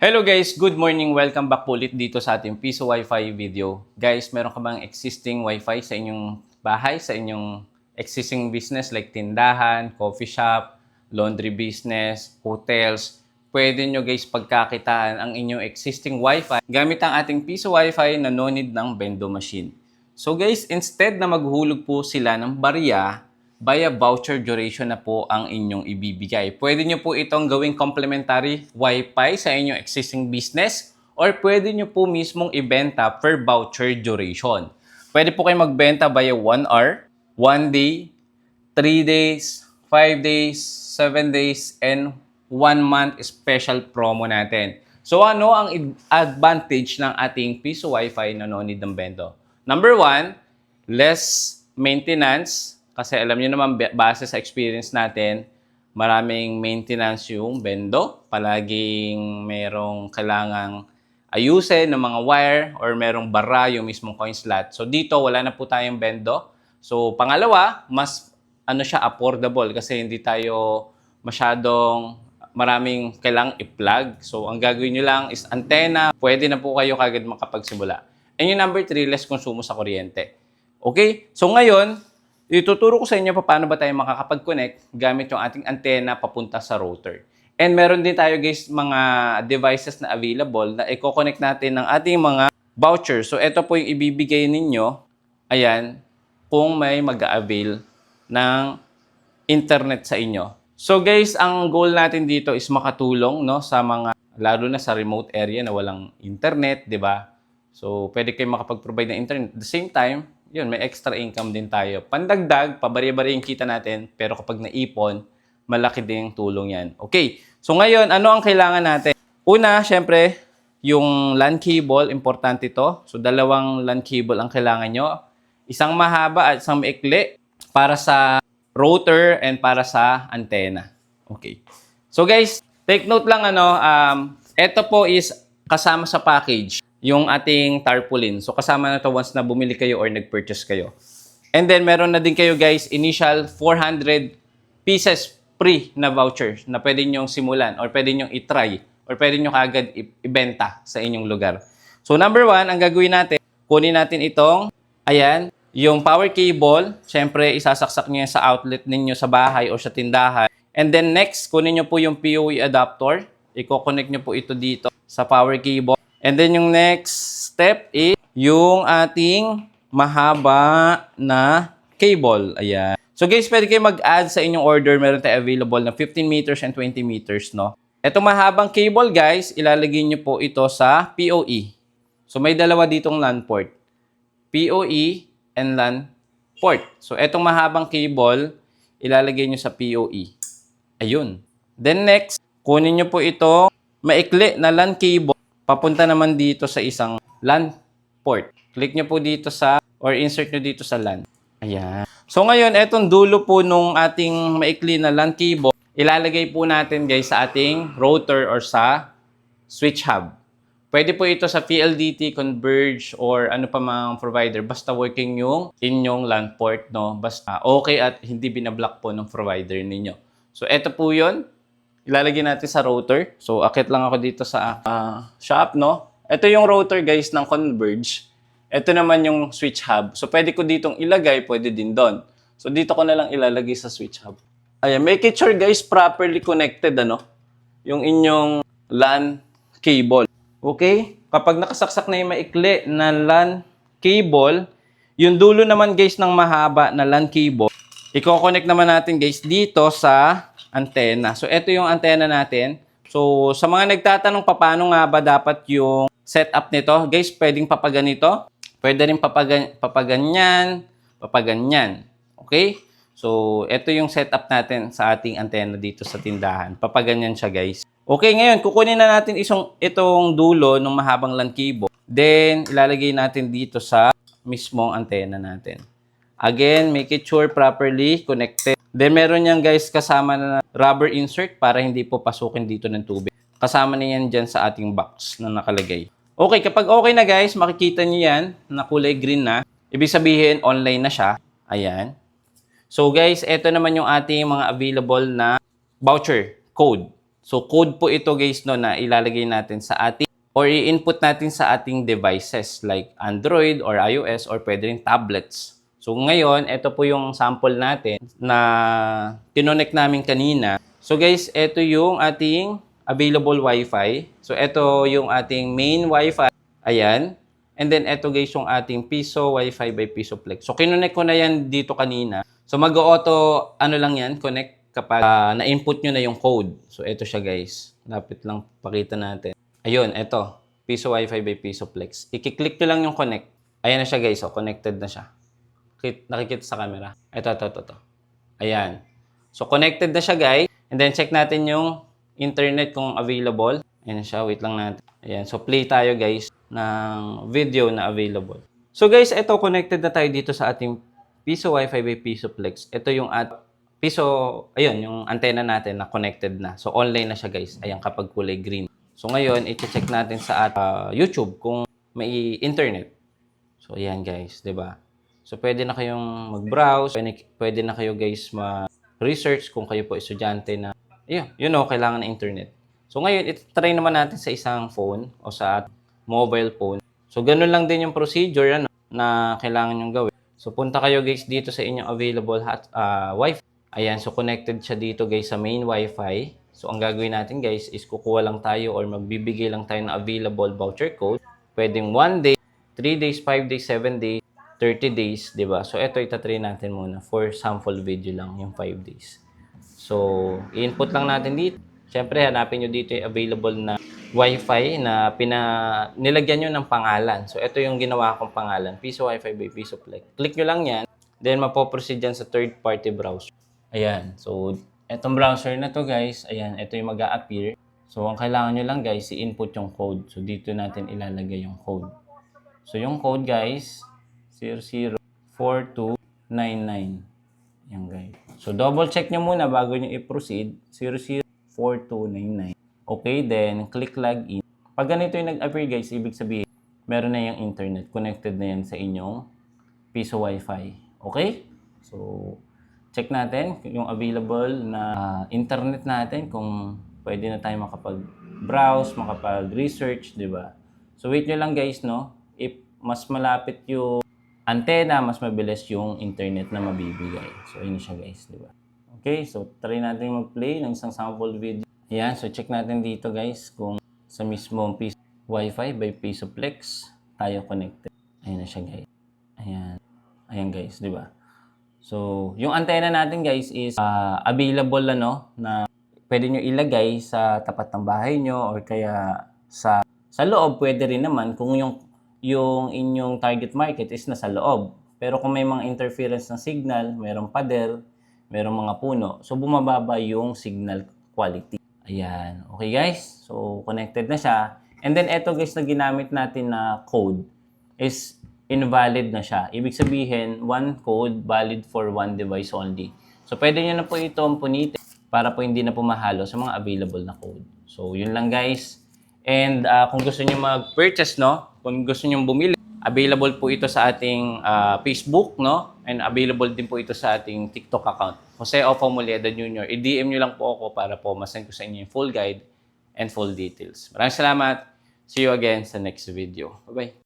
Hello guys, good morning. Welcome back ulit dito sa ating Piso Wi-Fi video. Guys, meron ka bang existing Wi-Fi sa inyong bahay, sa inyong existing business like tindahan, coffee shop, laundry business, hotels? Pwede nyo guys pagkakitaan ang inyong existing Wi-Fi gamit ang ating Piso Wi-Fi na no need ng bendo machine. So guys, instead na maghulog po sila ng barya, via voucher duration na po ang inyong ibibigay. Pwede nyo po itong gawing complementary Wi-Fi sa inyong existing business or pwede nyo po mismong ibenta per voucher duration. Pwede po kayo magbenta via 1 hour, 1 day, 3 days, 5 days, 7 days, and 1 month special promo natin. So ano ang advantage ng ating piso Wi-Fi na no need ng bento? Number one, less maintenance. Kasi alam niyo naman, ba- base sa experience natin, maraming maintenance yung bendo. Palaging merong kailangang ayusin ng mga wire or merong bara yung mismong coin slot. So dito, wala na po tayong bendo. So pangalawa, mas ano siya, affordable kasi hindi tayo masyadong maraming kailangang i-plug. So ang gagawin nyo lang is antenna. Pwede na po kayo kagad makapagsimula. And yung number three, less konsumo sa kuryente. Okay? So ngayon, ituturo ko sa inyo pa paano ba tayo makakapag-connect gamit yung ating antenna papunta sa router. And meron din tayo guys mga devices na available na i-connect natin ng ating mga vouchers. So ito po yung ibibigay ninyo, ayan, kung may mag-avail ng internet sa inyo. So guys, ang goal natin dito is makatulong no sa mga lalo na sa remote area na walang internet, 'di ba? So pwede kayo makapag-provide ng internet. At the same time, yun, may extra income din tayo. Pandagdag, pabari-bari yung kita natin, pero kapag naipon, malaki din yung tulong yan. Okay, so ngayon, ano ang kailangan natin? Una, syempre, yung LAN cable, importante ito. So, dalawang LAN cable ang kailangan nyo. Isang mahaba at isang maikli para sa router and para sa antenna. Okay. So guys, take note lang ano, um, ito po is kasama sa package yung ating tarpaulin. So kasama na to once na bumili kayo or nag-purchase kayo. And then meron na din kayo guys initial 400 pieces free na voucher na pwede nyong simulan or pwede nyong itry or pwede nyo kagad i- ibenta sa inyong lugar. So number one, ang gagawin natin, kunin natin itong, ayan, yung power cable, syempre isasaksak nyo sa outlet ninyo sa bahay o sa tindahan. And then next, kunin nyo po yung PoE adapter, i-connect nyo po ito dito sa power cable. And then yung next step is yung ating mahaba na cable. Ayan. So guys, pwede kayo mag-add sa inyong order. Meron tayo available na 15 meters and 20 meters, no? Ito mahabang cable, guys, ilalagay nyo po ito sa PoE. So may dalawa ditong LAN port. PoE and LAN port. So etong mahabang cable, ilalagay nyo sa PoE. Ayun. Then next, kunin nyo po ito, maikli na LAN cable, papunta naman dito sa isang LAN port. Click nyo po dito sa, or insert nyo dito sa LAN. Ayan. So ngayon, etong dulo po nung ating maikli na LAN cable, ilalagay po natin guys sa ating router or sa switch hub. Pwede po ito sa PLDT, Converge, or ano pa mga provider. Basta working yung inyong LAN port, no? Basta okay at hindi binablock po ng provider ninyo. So, eto po yun. Ilalagay natin sa router. So, akit lang ako dito sa ah, shop, no? Ito yung router, guys, ng Converge. Ito naman yung switch hub. So, pwede ko ditong ilagay, pwede din doon. So, dito ko na lang ilalagay sa switch hub. Ayan, make it sure, guys, properly connected, ano? Yung inyong LAN cable. Okay? Kapag nakasaksak na yung maikli na LAN cable, yung dulo naman guys ng mahaba na LAN cable, i-connect naman natin guys dito sa antenna. So, ito yung antenna natin. So, sa mga nagtatanong pa paano nga ba dapat yung setup nito, guys, pwedeng papaganito, pwede rin papagan papaganyan, papaganyan. Okay? So, ito yung setup natin sa ating antenna dito sa tindahan. Papaganyan siya, guys. Okay, ngayon, kukunin na natin isang, itong dulo ng mahabang LAN cable. Then, ilalagay natin dito sa mismong antenna natin. Again, make it sure properly connected. Then, meron yan guys kasama na rubber insert para hindi po pasukin dito ng tubig. Kasama na yan dyan sa ating box na nakalagay. Okay, kapag okay na guys, makikita nyo yan na kulay green na. Ibig sabihin, online na siya. Ayan. So guys, ito naman yung ating mga available na voucher code. So code po ito guys no na ilalagay natin sa ating or i-input natin sa ating devices like Android or iOS or pwede rin tablets. So ngayon, ito po yung sample natin na kinonect namin kanina. So guys, ito yung ating available Wi-Fi. So ito yung ating main Wi-Fi. Ayan. And then ito guys yung ating Piso Wi-Fi by Pisoplex. So kinonect ko na yan dito kanina. So mag-auto ano lang yan, connect kapag ah, na-input nyo na yung code. So ito siya guys. Lapit lang pakita natin. Ayun, ito. Piso Wi-Fi by Pisoplex. I-click nyo lang yung connect. Ayan na siya guys. So connected na siya. Kit- Nakikita sa camera. Ito, ito, ito, ito. Ayan. So connected na siya guys. And then check natin yung internet kung available. Ayan siya. Wait lang natin. Ayan. So play tayo guys ng video na available. So guys, ito connected na tayo dito sa ating Piso Wi-Fi by Pisoplex. Ito yung at Piso, ayun, yung antenna natin na connected na. So online na siya guys. Ayan kapag kulay green. So ngayon, i-check natin sa at, ah, YouTube kung may internet. So ayan guys, ba? So pwede na kayong mag-browse, pwede, pwede na kayo guys ma-research kung kayo po estudyante na ayun, you know, kailangan ng internet. So ngayon, ito-try naman natin sa isang phone o sa mobile phone. So ganun lang din yung procedure ano, na kailangan yung gawin. So punta kayo guys dito sa inyong available hot, ah, Wi-Fi. Ayan, so connected siya dito guys sa main Wi-Fi. So ang gagawin natin guys is kukuha lang tayo or magbibigay lang tayo ng available voucher code. Pwedeng 1 day, 3 days, 5 days, 7 days, 30 days, 'di ba? So ito itatry natin muna for sample video lang yung 5 days. So, i-input lang natin dito. Siyempre, hanapin nyo dito yung available na Wi-Fi na pina, nilagyan nyo ng pangalan. So, ito yung ginawa kong pangalan. Piso Wi-Fi by Pisoplex. Click nyo lang yan. Then, mapoproceed dyan sa third-party browser. Ayan. So, etong browser na to guys, ayan, ito yung mag appear So, ang kailangan nyo lang guys, i-input yung code. So, dito natin ilalagay yung code. So, yung code guys, 004299. Yan guys. So double check nyo muna bago nyo i-proceed. 004299. Okay, then click login. Pag ganito yung nag-appear guys, ibig sabihin, meron na yung internet. Connected na yan sa inyong piso wifi. Okay? So, check natin yung available na ah, internet natin kung pwede na tayo makapag-browse, makapag-research, di ba? So, wait nyo lang guys, no? If mas malapit yung antenna, mas mabilis yung internet na mabibigay. So, yun siya guys, di ba? Okay, so try natin mag-play ng isang sample video. Ayan, so check natin dito guys kung sa mismong piece Wi-Fi by Pisoplex tayo connected. Ayan na siya guys. Ayan. Ayan guys, di ba? So, yung antenna natin guys is ah, available ano na pwede nyo ilagay sa tapat ng bahay nyo or kaya sa sa loob pwede rin naman kung yung yung inyong target market is nasa loob. Pero kung may mga interference ng signal, mayroong pader, mayroong mga puno, so bumababa yung signal quality. Ayan. Okay guys? So connected na siya. And then eto guys na ginamit natin na code is invalid na siya. Ibig sabihin, one code valid for one device only. So pwede nyo na po ito punitin para po hindi na po mahalo sa mga available na code. So yun lang guys. And ah, kung gusto niyo mag-purchase, no? Kung gusto niyo bumili, available po ito sa ating ah, Facebook, no? And available din po ito sa ating TikTok account. Jose Opo Moleda Jr. I-DM niyo lang po ako para po masend ko sa inyo yung full guide and full details. Maraming salamat. See you again sa next video. Bye-bye.